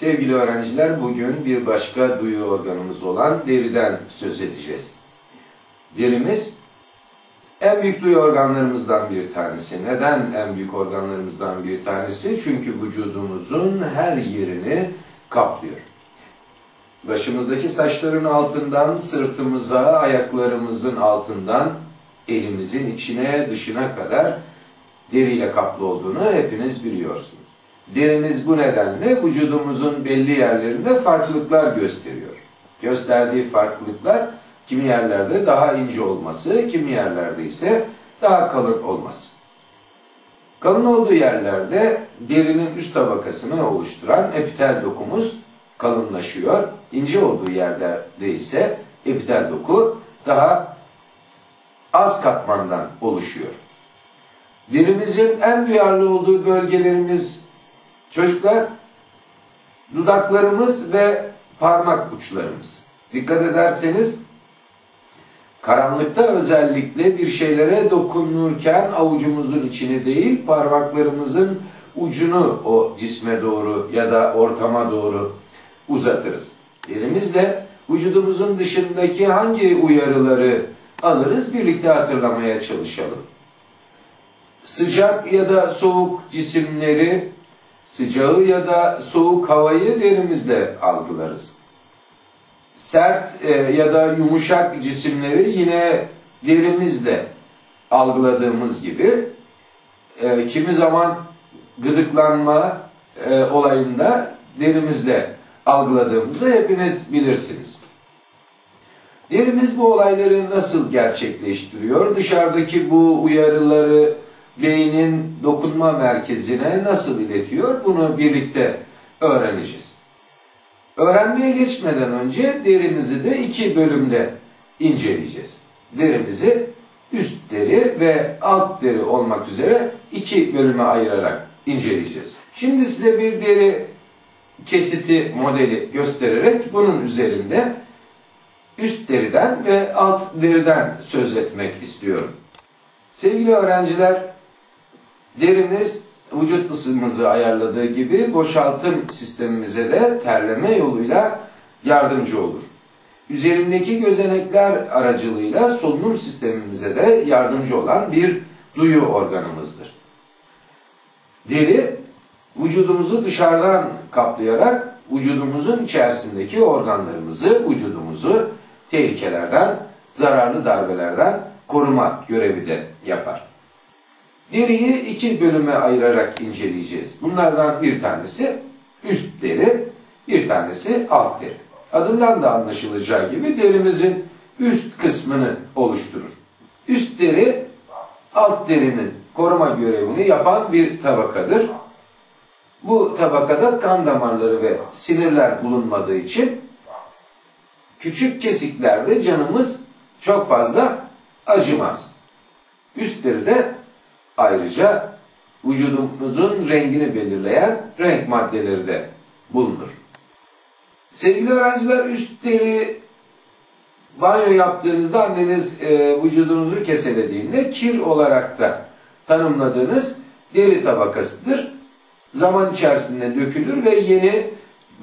Sevgili öğrenciler, bugün bir başka duyu organımız olan deriden söz edeceğiz. Derimiz en büyük duyu organlarımızdan bir tanesi. Neden en büyük organlarımızdan bir tanesi? Çünkü vücudumuzun her yerini kaplıyor. Başımızdaki saçların altından sırtımıza, ayaklarımızın altından elimizin içine, dışına kadar deriyle kaplı olduğunu hepiniz biliyorsunuz. Derimiz bu nedenle vücudumuzun belli yerlerinde farklılıklar gösteriyor. Gösterdiği farklılıklar kimi yerlerde daha ince olması, kimi yerlerde ise daha kalın olması. Kalın olduğu yerlerde derinin üst tabakasını oluşturan epitel dokumuz kalınlaşıyor. İnce olduğu yerlerde ise epitel doku daha az katmandan oluşuyor. Derimizin en duyarlı olduğu bölgelerimiz çocuklar dudaklarımız ve parmak uçlarımız. Dikkat ederseniz karanlıkta özellikle bir şeylere dokunurken avucumuzun içini değil parmaklarımızın ucunu o cisme doğru ya da ortama doğru uzatırız. Elimizle vücudumuzun dışındaki hangi uyarıları alırız birlikte hatırlamaya çalışalım. Sıcak ya da soğuk cisimleri, sıcağı ya da soğuk havayı derimizle algılarız. Sert e, ya da yumuşak cisimleri yine derimizle algıladığımız gibi e, kimi zaman gıdıklanma e, olayında derimizle algıladığımızı hepiniz bilirsiniz. Derimiz bu olayları nasıl gerçekleştiriyor? Dışarıdaki bu uyarıları beynin dokunma merkezine nasıl iletiyor? Bunu birlikte öğreneceğiz. Öğrenmeye geçmeden önce derimizi de iki bölümde inceleyeceğiz. Derimizi üst deri ve alt deri olmak üzere iki bölüme ayırarak inceleyeceğiz. Şimdi size bir deri kesiti modeli göstererek bunun üzerinde üst deriden ve alt deriden söz etmek istiyorum. Sevgili öğrenciler, derimiz vücut ısımızı ayarladığı gibi boşaltım sistemimize de terleme yoluyla yardımcı olur. Üzerindeki gözenekler aracılığıyla solunum sistemimize de yardımcı olan bir duyu organımızdır. Deri vücudumuzu dışarıdan kaplayarak vücudumuzun içerisindeki organlarımızı, vücudumuzu tehlikelerden, zararlı darbelerden koruma görevi de yapar. Deriyi iki bölüme ayırarak inceleyeceğiz. Bunlardan bir tanesi üst deri, bir tanesi alt deri. Adından da anlaşılacağı gibi derimizin üst kısmını oluşturur. Üst deri alt derinin koruma görevini yapan bir tabakadır. Bu tabakada kan damarları ve sinirler bulunmadığı için küçük kesiklerde canımız çok fazla acımaz. Üstleri de ayrıca vücudumuzun rengini belirleyen renk maddeleri de bulunur. Sevgili öğrenciler üst deri banyo yaptığınızda anneniz e, vücudunuzu keselediğinde kir olarak da tanımladığınız deri tabakasıdır. Zaman içerisinde dökülür ve yeni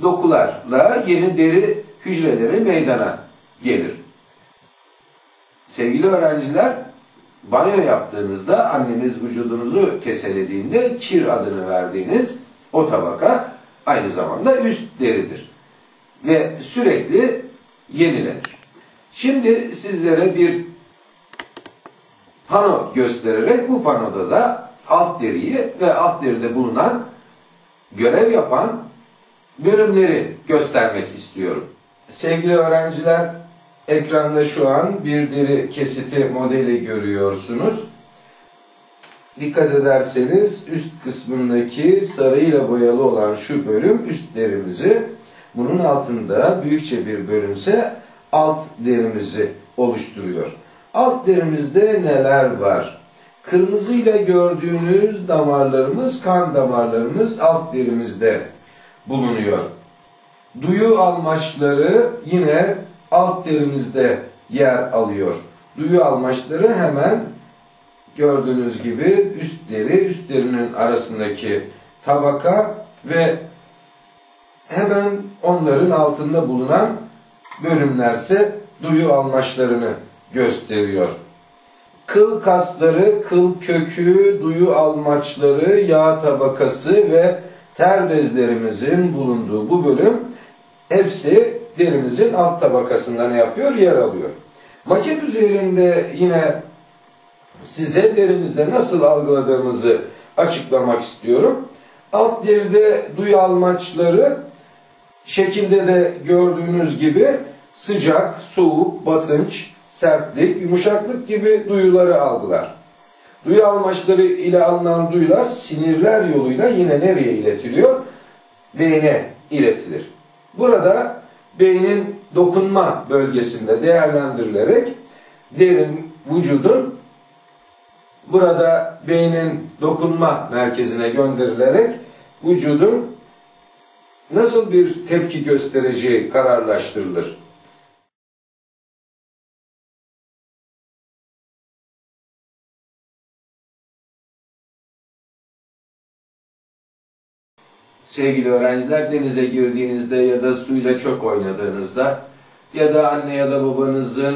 dokularla yeni deri hücreleri meydana gelir. Sevgili öğrenciler, banyo yaptığınızda anneniz vücudunuzu keselediğinde kir adını verdiğiniz o tabaka aynı zamanda üst deridir. Ve sürekli yenilenir. Şimdi sizlere bir pano göstererek bu panoda da alt deriyi ve alt deride bulunan görev yapan bölümleri göstermek istiyorum. Sevgili öğrenciler, ekranda şu an bir deri kesiti modeli görüyorsunuz. Dikkat ederseniz üst kısmındaki sarıyla boyalı olan şu bölüm üst derimizi, bunun altında büyükçe bir bölümse alt derimizi oluşturuyor. Alt derimizde neler var? Kırmızıyla gördüğünüz damarlarımız, kan damarlarımız alt derimizde bulunuyor. Duyu almaçları yine alt derimizde yer alıyor. Duyu almaçları hemen gördüğünüz gibi üst deri, üst derinin arasındaki tabaka ve hemen onların altında bulunan bölümlerse duyu almaçlarını gösteriyor. Kıl kasları, kıl kökü, duyu almaçları, yağ tabakası ve ter bezlerimizin bulunduğu bu bölüm hepsi derimizin alt tabakasında ne yapıyor? Yer alıyor. Maket üzerinde yine size derimizde nasıl algıladığımızı açıklamak istiyorum. Alt deride duyu almaçları şekilde de gördüğünüz gibi sıcak, soğuk, basınç, sertlik, yumuşaklık gibi duyuları algılar. Duyu almaçları ile alınan duyular sinirler yoluyla yine nereye iletiliyor? Beyne iletilir. Burada beynin dokunma bölgesinde değerlendirilerek derin vücudun burada beynin dokunma merkezine gönderilerek vücudun nasıl bir tepki göstereceği kararlaştırılır. Sevgili öğrenciler denize girdiğinizde ya da suyla çok oynadığınızda ya da anne ya da babanızın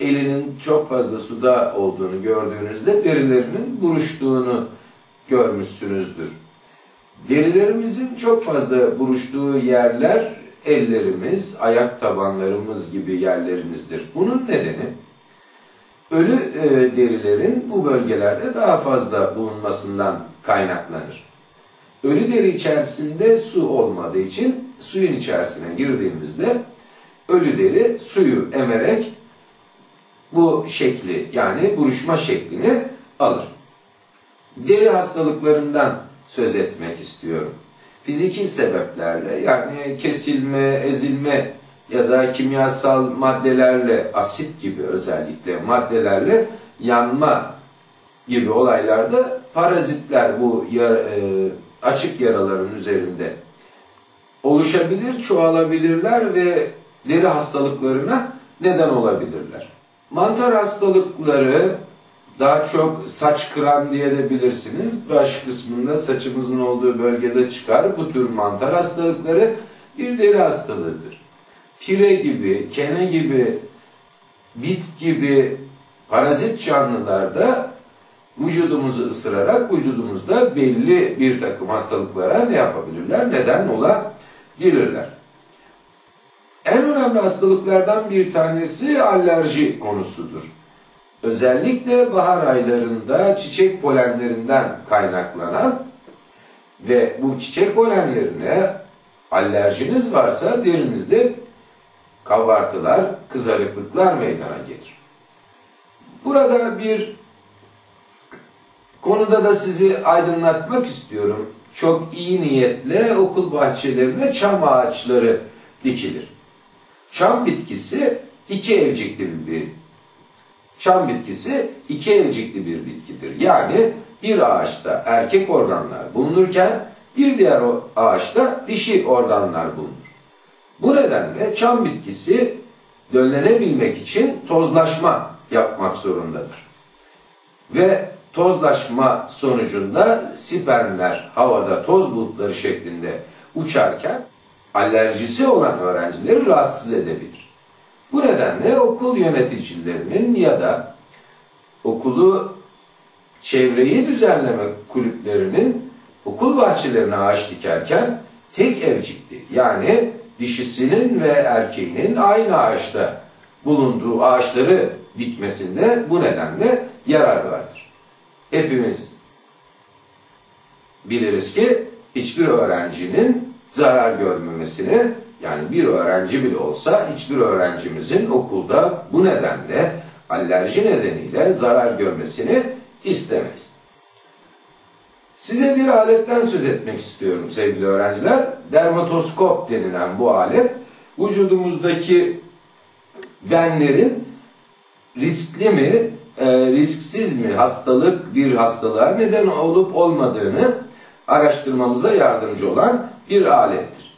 elinin çok fazla suda olduğunu gördüğünüzde derilerinin buruştuğunu görmüşsünüzdür. Derilerimizin çok fazla buruştuğu yerler ellerimiz, ayak tabanlarımız gibi yerlerimizdir. Bunun nedeni ölü e, derilerin bu bölgelerde daha fazla bulunmasından kaynaklanır. Ölü deri içerisinde su olmadığı için suyun içerisine girdiğimizde ölü deri suyu emerek bu şekli yani buruşma şeklini alır. Deri hastalıklarından söz etmek istiyorum. Fiziki sebeplerle yani kesilme, ezilme ya da kimyasal maddelerle, asit gibi özellikle maddelerle yanma gibi olaylarda parazitler bu yar, e, açık yaraların üzerinde oluşabilir, çoğalabilirler ve deri hastalıklarına neden olabilirler. Mantar hastalıkları daha çok saç kıran diye de bilirsiniz. Baş kısmında saçımızın olduğu bölgede çıkar. Bu tür mantar hastalıkları bir deri hastalığıdır. Pire gibi, kene gibi, bit gibi parazit canlılarda vücudumuzu ısırarak vücudumuzda belli bir takım hastalıklara ne yapabilirler? Neden olabilirler. En önemli hastalıklardan bir tanesi alerji konusudur. Özellikle bahar aylarında çiçek polenlerinden kaynaklanan ve bu çiçek polenlerine alerjiniz varsa derinizde kabartılar, kızarıklıklar meydana gelir. Burada bir konuda da sizi aydınlatmak istiyorum. Çok iyi niyetle okul bahçelerine çam ağaçları dikilir. Çam bitkisi iki evcikli bir Çam bitkisi iki evcikli bir bitkidir. Yani bir ağaçta erkek organlar bulunurken bir diğer ağaçta dişi organlar bulunur. Bu nedenle çam bitkisi döllenebilmek için tozlaşma yapmak zorundadır. Ve tozlaşma sonucunda spermler havada toz bulutları şeklinde uçarken alerjisi olan öğrencileri rahatsız edebilir. Bu nedenle okul yöneticilerinin ya da okulu çevreyi düzenleme kulüplerinin okul bahçelerine ağaç dikerken tek evcikli yani dişisinin ve erkeğinin aynı ağaçta bulunduğu ağaçları dikmesinde bu nedenle yarar vardır. Hepimiz biliriz ki hiçbir öğrencinin zarar görmemesini yani bir öğrenci bile olsa hiçbir öğrencimizin okulda bu nedenle alerji nedeniyle zarar görmesini istemeyiz. Size bir aletten söz etmek istiyorum sevgili öğrenciler. Dermatoskop denilen bu alet vücudumuzdaki benlerin riskli mi, e, risksiz mi hastalık bir hastalığa neden olup olmadığını araştırmamıza yardımcı olan bir alettir.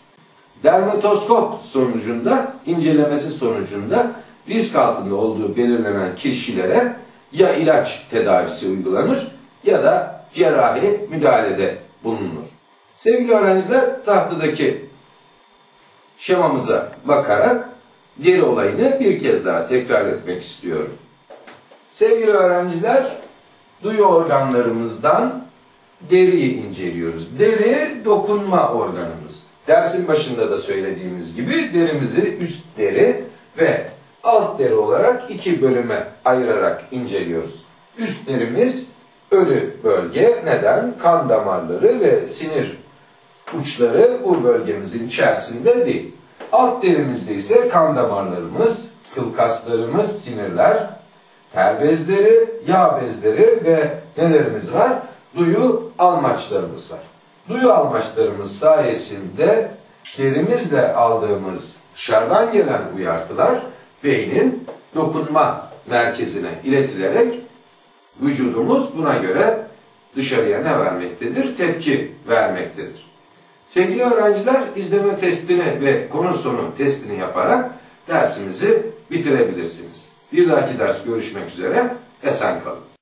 Dermatoskop sonucunda, incelemesi sonucunda risk altında olduğu belirlenen kişilere ya ilaç tedavisi uygulanır ya da cerrahi müdahalede bulunur. Sevgili öğrenciler, tahtadaki şemamıza bakarak deri olayını bir kez daha tekrar etmek istiyorum. Sevgili öğrenciler, duyu organlarımızdan deriyi inceliyoruz. Deri dokunma organımız. Dersin başında da söylediğimiz gibi derimizi üst deri ve alt deri olarak iki bölüme ayırarak inceliyoruz. Üst derimiz ölü bölge. Neden? Kan damarları ve sinir uçları bu bölgemizin içerisinde değil. Alt derimizde ise kan damarlarımız, kıl kaslarımız, sinirler, ter bezleri, yağ bezleri ve nelerimiz var? Duyu almaçlarımız var. Duyu almaçlarımız sayesinde derimizle aldığımız dışarıdan gelen uyartılar beynin dokunma merkezine iletilerek vücudumuz buna göre dışarıya ne vermektedir? Tepki vermektedir. Sevgili öğrenciler izleme testini ve konu sonu testini yaparak dersimizi bitirebilirsiniz. Bir dahaki ders görüşmek üzere. Esen kalın.